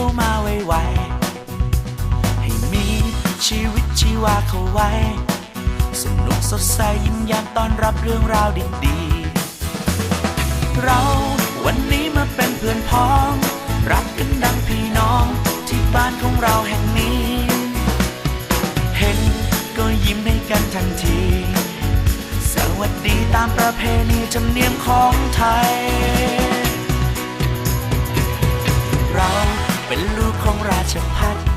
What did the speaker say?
ามาไวๆให้มีชีวิตชีวาเข้าไว้ สนุกสดใสยิ้มแย้มต้อนรับเรื่องราวดีๆ เราวันนี้มาเป็นเพื่อนพ้อง รักกันดังพี่น้องที่บ้านของเราแห่งนี้ เห็นก็ยิ้มให้กันทันที สวัสดีตามประเพณีจำเนียมของไทย ของราชพัฒ